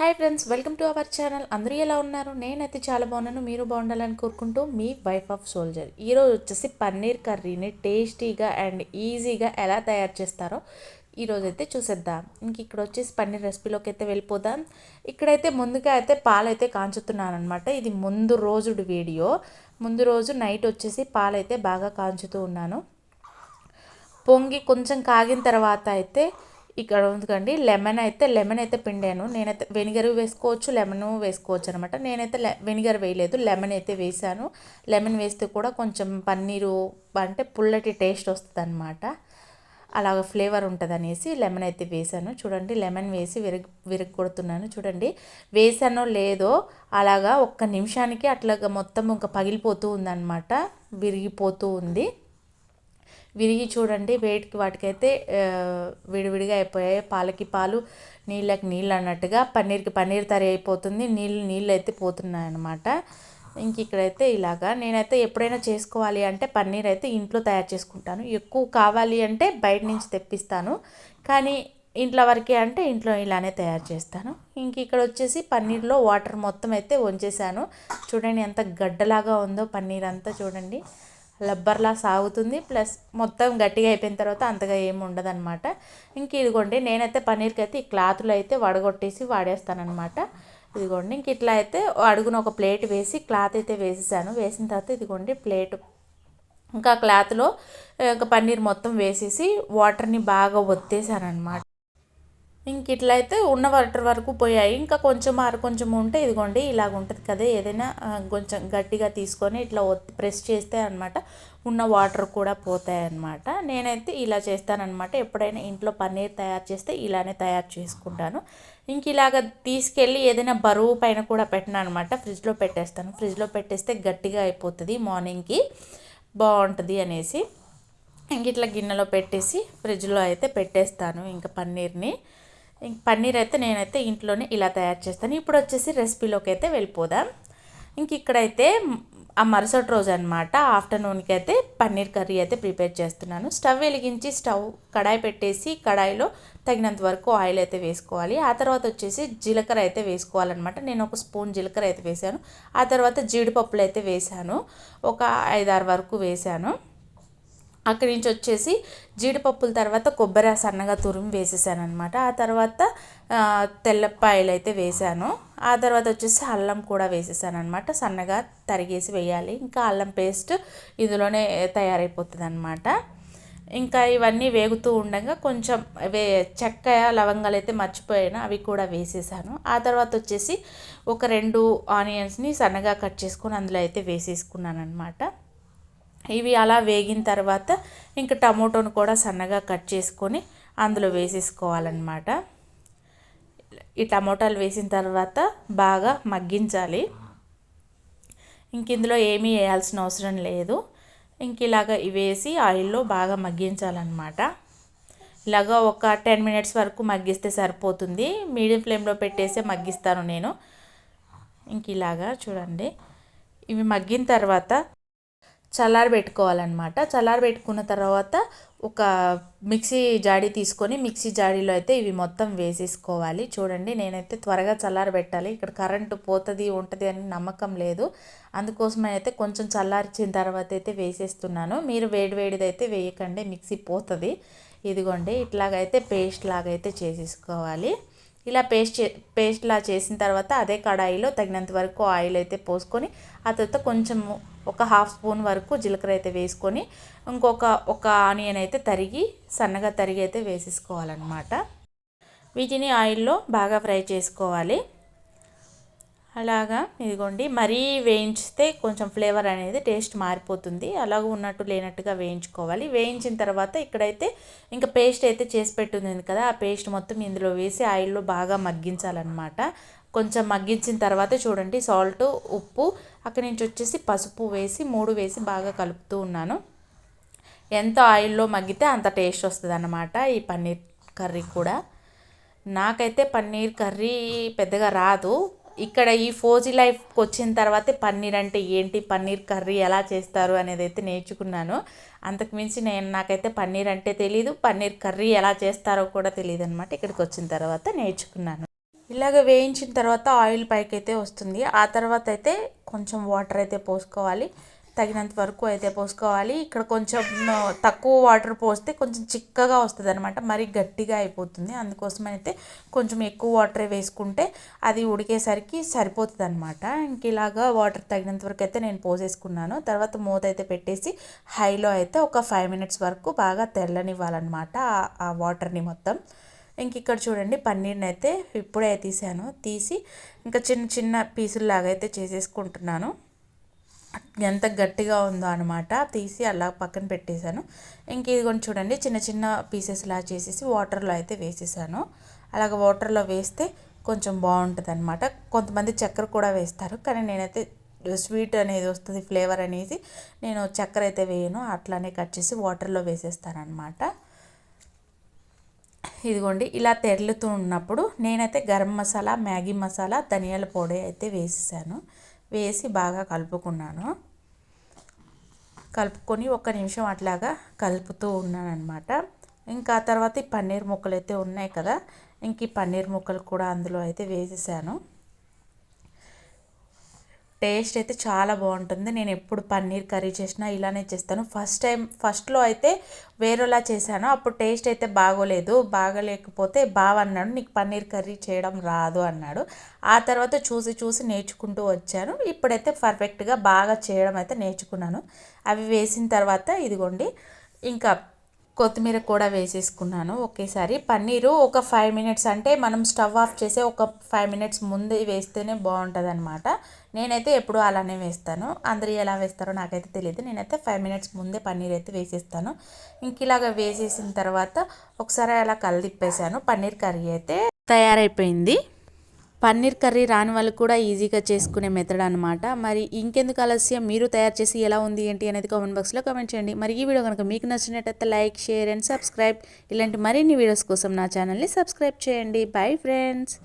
Hi friends welcome to our channel అందరూ ఎలా ఉన్నారు? నేనైతే చాలా బాగున్నాను. మీరు బాగుండాలని కోరుకుంటూ మీ వైఫ్ ఆఫ్ సోల్జర్ ఈరోజు వచ్చేసి పన్నీర్ కర్రీని టేస్టీగా అండ్ ఈజీగా ఎలా తయారు చేస్తారో ఈరోజు అయితే చూసేద్దాం. ఇంక ఇక్కడ వచ్చేసి పన్నీర్ రెసిపీలోకి అయితే వెళ్ళిపోదాం. ఇక్కడైతే ముందుగా అయితే పాలు అయితే కాంచుతున్నాను అనమాట ఇది ముందు రోజుడు వీడియో. ముందు రోజు నైట్ వచ్చేసి పాలైతే బాగా కాంచుతూ ఉన్నాను. పొంగి కొంచెం కాగిన తర్వాత అయితే ఇక్కడ ఉందికండి లెమన్ అయితే లెమన్ అయితే పిండాను. నేనైతే వెనిగర్ వేసుకోవచ్చు లెమన్ వేసుకోవచ్చు అనమాట నేనైతే వెనిగర్ వేయలేదు లెమన్ అయితే వేసాను లెమన్ వేస్తే కూడా కొంచెం పన్నీరు అంటే పుల్లటి టేస్ట్ వస్తుంది అనమాట అలాగ ఫ్లేవర్ ఉంటుంది అనేసి లెమన్ అయితే వేసాను చూడండి లెమన్ వేసి విరగ విరగ కొడుతున్నాను చూడండి వేసానో లేదో అలాగా ఒక్క నిమిషానికి అట్లాగా మొత్తం ఇంకా పగిలిపోతూ ఉందన్నమాట. విరిగిపోతూ ఉంది. విరిగి చూడండి. వేటికి వాటికైతే విడివిడిగా అయిపోయాయి. పాలకి పాలు నీళ్ళకి నీళ్ళు అన్నట్టుగా పన్నీర్కి పన్నీర్ తరి అయిపోతుంది. నీళ్ళు నీళ్ళు అయితే పోతున్నాయి అనమాట ఇంక ఇక్కడైతే ఇలాగా. నేనైతే ఎప్పుడైనా చేసుకోవాలి అంటే పన్నీర్ అయితే ఇంట్లో తయారు చేసుకుంటాను. ఎక్కువ కావాలి అంటే బయట నుంచి తెప్పిస్తాను. కానీ ఇంట్లో వరకే అంటే ఇంట్లో ఇలానే తయారు చేస్తాను. ఇంక ఇక్కడ వచ్చేసి పన్నీర్లో వాటర్ మొత్తం అయితే వంచేసాను చూడండి ఎంత గడ్డలాగా ఉందో పన్నీర్ అంతా చూడండి. లబ్బర్లా సాగుతుంది. ప్లస్ మొత్తం గట్టిగా అయిపోయిన తర్వాత అంతగా ఏమి ఉండదు అనమాట ఇంక ఇదిగోండి నేనైతే పన్నీర్కి అయితే ఈ క్లాత్లో అయితే వడగొట్టేసి వాడేస్తానమాట ఇదిగోండి ఇంక ఇట్లా అయితే అడుగున ఒక ప్లేట్ వేసి క్లాత్ అయితే వేసేసాను. వేసిన తర్వాత ఇదిగోండి ప్లేట్. ఇంకా క్లాత్లో ఇంకా పన్నీర్ మొత్తం వేసేసి వాటర్ని బాగా ఒత్తేసాను అనమాట ఇంక ఇట్లా అయితే ఉన్న వాటర్ వరకు పోయాయి. ఇంకా కొంచెం ఆర కొంచెం ఉంటే ఇదిగోండి ఇలాగ ఉంటుంది కదా ఏదైనా కొంచెం గట్టిగా తీసుకొని ఇట్లా ప్రెస్ చేస్తే అనమాట ఉన్న వాటర్ కూడా పోతాయి అనమాట నేనైతే ఇలా చేస్తానమాట ఎప్పుడైనా ఇంట్లో పన్నీర్ తయారు చేస్తే ఇలానే తయారు చేసుకుంటాను. ఇంక ఇలాగ తీసుకెళ్ళి ఏదైనా బరువు పైన కూడా పెట్టినా అనమాట ఫ్రిడ్జ్లో పెట్టేస్తాను. ఫ్రిడ్జ్లో పెట్టేస్తే గట్టిగా అయిపోతుంది మార్నింగ్కి. బాగుంటుంది అనేసి ఇంక ఇట్లా గిన్నెలో పెట్టేసి ఫ్రిడ్జ్లో అయితే పెట్టేస్తాను ఇంకా పన్నీర్ని. పన్నీర్ అయితే నేనైతే ఇంట్లోనే ఇలా తయారు చేస్తాను. ఇప్పుడు వచ్చేసి రెసిపీలోకి అయితే వెళ్ళిపోదాం. ఇంక ఇక్కడైతే ఆ మరుసటి రోజు అనమాట ఆఫ్టర్నూన్కి అయితే పన్నీర్ కర్రీ అయితే ప్రిపేర్ చేస్తున్నాను. స్టవ్ వెలిగించి స్టవ్ కడాయి పెట్టేసి కడాయిలో తగినంత వరకు ఆయిల్ అయితే వేసుకోవాలి. ఆ తర్వాత వచ్చేసి జీలకర్ర అయితే వేసుకోవాలన్నమాట. నేను ఒక స్పూన్ జీలకర్ర అయితే వేసాను ఆ తర్వాత జీడిపప్పులు అయితే వేసాను ఒక ఐదారు వరకు వేసాను అక్కడి నుంచి వచ్చేసి జీడిపప్పుల తర్వాత కొబ్బరి సన్నగా తురిమి వేసేసాను అనమాట ఆ తర్వాత తెల్లపాయలు అయితే వేసాను. ఆ తర్వాత వచ్చేసి అల్లం కూడా వేసేసాను అనమాట సన్నగా తరిగేసి వేయాలి. ఇంకా అల్లం పేస్ట్ ఇందులోనే తయారైపోతుంది అనమాట ఇంకా ఇవన్నీ వేగుతూ ఉండగా కొంచెం వే చెక్క లవంగాలు అయితే మర్చిపోయాను. అవి కూడా వేసేసాను. ఆ తర్వాత వచ్చేసి ఒక రెండు ఆనియన్స్ని సన్నగా కట్ చేసుకొని అందులో అయితే వేసేసుకున్నాను అనమాట ఇవి అలా వేగిన తర్వాత ఇంకా టమోటోను కూడా సన్నగా కట్ చేసుకొని అందులో వేసేసుకోవాలన్నమాట. ఈ టమోటాలు వేసిన తర్వాత బాగా మగ్గించాలి. ఇంక ఇందులో ఏమీ వేయాల్సిన అవసరం లేదు. ఇంక ఇలాగ వేసి ఆయిల్లో బాగా మగ్గించాలన్నమాట. ఇలాగ ఒక టెన్ మినిట్స్ వరకు మగ్గిస్తే సరిపోతుంది. మీడియం ఫ్లేమ్లో పెట్టేసి మగ్గిస్తాను నేను. ఇంక ఇలాగా చూడండి. ఇవి మగ్గిన తర్వాత చల్లారి పెట్టుకోవాలన్నమాట. చల్లారి పెట్టుకున్న తర్వాత ఒక మిక్సీ జాడీ తీసుకొని మిక్సీ జాడీలో అయితే ఇవి మొత్తం వేసేసుకోవాలి. చూడండి నేనైతే త్వరగా చల్లారి పెట్టాలి. ఇక్కడ కరెంటు పోతుంది ఉంటుంది అని నమ్మకం లేదు. అందుకోసమే అయితే కొంచెం చల్లార్చిన తర్వాత అయితే వేసేస్తున్నాను. మీరు వేడి అయితే వేయకండి మిక్సీ పోతుంది. ఇదిగోండి ఇట్లాగైతే పేస్ట్ లాగైతే చేసేసుకోవాలి. ఇలా పేస్ట్ చే పేస్ట్లా చేసిన తర్వాత అదే కడాయిలో తగినంత వరకు ఆయిల్ అయితే పోసుకొని ఆ తర్వాత కొంచెం ఒక హాఫ్ స్పూన్ వరకు జీలకర్ర అయితే వేసుకొని ఇంకొక ఒక ఆనియన్ అయితే తరిగి సన్నగా తరిగి అయితే వేసేసుకోవాలన్నమాట. వీటిని ఆయిల్లో బాగా ఫ్రై చేసుకోవాలి. అలాగా ఇదిగోండి మరీ వేయించితే కొంచెం ఫ్లేవర్ అనేది టేస్ట్ మారిపోతుంది. అలాగ ఉన్నట్టు లేనట్టుగా వేయించుకోవాలి. వేయించిన తర్వాత ఇక్కడైతే ఇంకా పేస్ట్ అయితే చేసి పెట్టుంది కదా ఆ పేస్ట్ మొత్తం ఇందులో వేసి ఆయిల్లో బాగా మగ్గించాలన్నమాట. కొంచెం మగ్గించిన తర్వాత చూడండి సాల్ట్ ఉప్పు. అక్కడి నుంచి వచ్చేసి పసుపు వేసి మూడు వేసి బాగా కలుపుతూ ఉన్నాను. ఎంత ఆయిల్లో మగ్గితే అంత టేస్ట్ వస్తుంది అన్నమాట ఈ పన్నీర్ కర్రీ కూడా. నాకైతే పన్నీర్ కర్రీ పెద్దగా రాదు. ఇక్కడ ఈ ఫోజీ లైఫ్కి వచ్చిన తర్వాతే పన్నీర్ అంటే ఏంటి పన్నీర్ కర్రీ ఎలా చేస్తారు అనేది అయితే నేర్చుకున్నాను. అంతకుమించి నేను నాకైతే పన్నీర్ అంటే తెలీదు పన్నీర్ కర్రీ ఎలా చేస్తారో కూడా తెలియదు అనమాట ఇక్కడికి వచ్చిన తర్వాత నేర్చుకున్నాను. ఇలాగ వేయించిన తర్వాత ఆయిల్ పైకి అయితే వస్తుంది. ఆ తర్వాత అయితే కొంచెం వాటర్ అయితే పోసుకోవాలి. తగినంత వరకు అయితే పోసుకోవాలి. ఇక్కడ కొంచెం తక్కువ వాటర్ పోస్తే కొంచెం చిక్కగా వస్తుంది అనమాట మరీ గట్టిగా అయిపోతుంది. అందుకోసమైతే అయితే కొంచెం ఎక్కువ వాటర్ వేసుకుంటే అది ఉడికేసరికి సరిపోతుంది అనమాట ఇంక ఇలాగా వాటర్ తగినంత వరకు అయితే నేను పోసేసుకున్నాను. తర్వాత మూత అయితే పెట్టేసి హైలో అయితే ఒక ఫైవ్ మినిట్స్ వరకు బాగా తెల్లనివ్వాలన్నమాట ఆ వాటర్ని మొత్తం. ఇంక ఇక్కడ చూడండి పన్నీర్ని అయితే ఇప్పుడే తీసాను. తీసి ఇంకా చిన్న చిన్న పీసుల్లాగా అయితే చేసేసుకుంటున్నాను. ఎంత గట్టిగా ఉందో అనమాట తీసి అలా పక్కన పెట్టేశాను. ఇంక ఇది కొంచెం చూడండి చిన్న చిన్న పీసెస్ లా చేసేసి వాటర్లో అయితే వేసేసాను. అలాగ వాటర్లో వేస్తే కొంచెం బాగుంటుంది అనమాట కొంతమంది చక్కెర కూడా వేస్తారు కానీ నేనైతే స్వీట్ అనేది వస్తుంది ఫ్లేవర్ అనేది నేను చక్కెర అయితే వేయను. అట్లానే కట్ చేసి వాటర్లో వేసేస్తాను అనమాట ఇదిగోండి ఇలా తెరులుతూ ఉన్నప్పుడు నేనైతే గరం మసాలా మ్యాగీ మసాలా ధనియాల పొడి అయితే వేసేసాను. వేసి బాగా కలుపుకున్నాను. కలుపుకొని ఒక నిమిషం అట్లాగా కలుపుతూ ఉన్నాను అనమాట ఇంకా తర్వాత ఈ పన్నీర్ ముక్కలు అయితే ఉన్నాయి కదా ఇంక ఈ పన్నీర్ ముక్కలు కూడా అందులో అయితే వేసేసాను. టేస్ట్ అయితే చాలా బాగుంటుంది. నేను ఎప్పుడు పన్నీర్ కర్రీ చేసినా ఇలానే చేస్తాను. ఫస్ట్ టైం ఫస్ట్లో అయితే వేరేలా చేశాను. అప్పుడు టేస్ట్ అయితే బాగోలేదు. బాగలేకపోతే బావ అన్నాడు నీకు పన్నీర్ కర్రీ చేయడం రాదు అన్నాడు. ఆ తర్వాత చూసి చూసి నేర్చుకుంటూ వచ్చాను. ఇప్పుడైతే పర్ఫెక్ట్గా బాగా చేయడం అయితే నేర్చుకున్నాను. అవి వేసిన తర్వాత ఇదిగోండి ఇంకా కొత్తిమీర కూడా వేసేసుకున్నాను ఒకేసారి. పన్నీరు ఒక ఫైవ్ మినిట్స్ అంటే మనం స్టవ్ ఆఫ్ చేసే ఒక ఫైవ్ మినిట్స్ ముందు వేస్తేనే బాగుంటుంది అనమాట నేనైతే ఎప్పుడు అలానే వేస్తాను. అందరూ ఎలా వేస్తారో నాకైతే తెలియదు నేనైతే ఫైవ్ మినిట్స్ ముందే పన్నీర్ అయితే వేసేస్తాను. ఇంక ఇలాగ వేసేసిన తర్వాత ఒకసారి అలా కలదిప్పేసాను పన్నీర్ కర్రీ అయితే తయారైపోయింది. పన్నీర్ కర్రీ రాని వాళ్ళు కూడా ఈజీగా చేసుకునే మెథడ్ అనమాట మరి ఇంకెందుకు ఆలస్యం? మీరు తయారు చేసి ఎలా ఉంది ఏంటి అనేది కామెంట్ బాక్స్లో కామెంట్ చేయండి. మరి ఈ వీడియో కనుక మీకు నచ్చినట్టయితే లైక్ షేర్ అండ్ సబ్స్క్రైబ్. ఇలాంటి మరిన్ని వీడియోస్ కోసం నా ఛానల్ని సబ్స్క్రైబ్ చేయండి. Bye friends.